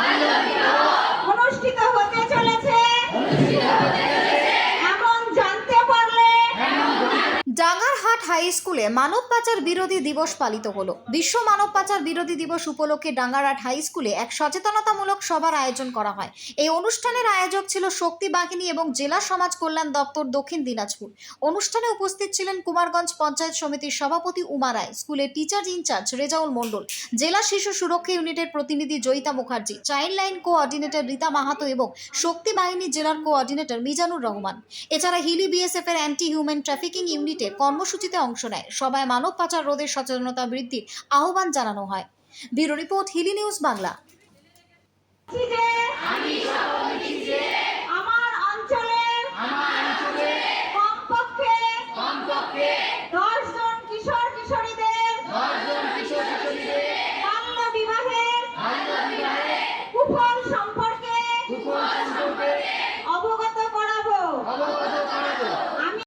말로 Dangarhat high স্কুলে মানব পাচার বিরোধী দিবস পালিত হলো। বিশ্ব মানব পাচার বিরোধী দিবস উপলক্ষে ডাঙ্গারহাট হাই স্কুলে এক সচেতনতামূলক সভার আয়োজন করা হয়। এই অনুষ্ঠানের আয়োজক ছিল শক্তি বাহিনী এবং জেলা সমাজ কল্যাণ দপ্তর দক্ষিণ দিনাজপুর। অনুষ্ঠানে উপস্থিত ছিলেন কুমারগঞ্জ পঞ্চায়েত সমিতির সভাপতি উমা রায়, স্কুলের টিচার ইনচার্জ রেজাউল মণ্ডল, জেলা শিশু সুরক্ষা ইউনিটের প্রতিনিধি Joyita Mukherjee, child line coordinator Rita Mahato এবং শক্তি বাহিনী জেলার কোঅর্ডিনেটর মিজানুর রহমান। এছাড়া হিলি বিএসএফ এর অ্যান্টি হিউম্যান ট্রাফিকিং ইউনিটের কর্মসূচিতে অংশ নেয়। সবাই মানব পাচার রোধের সচেতনতা বৃদ্ধির আহ্বান জানানো হয়। Bureau report Hili news Bangla. অবগত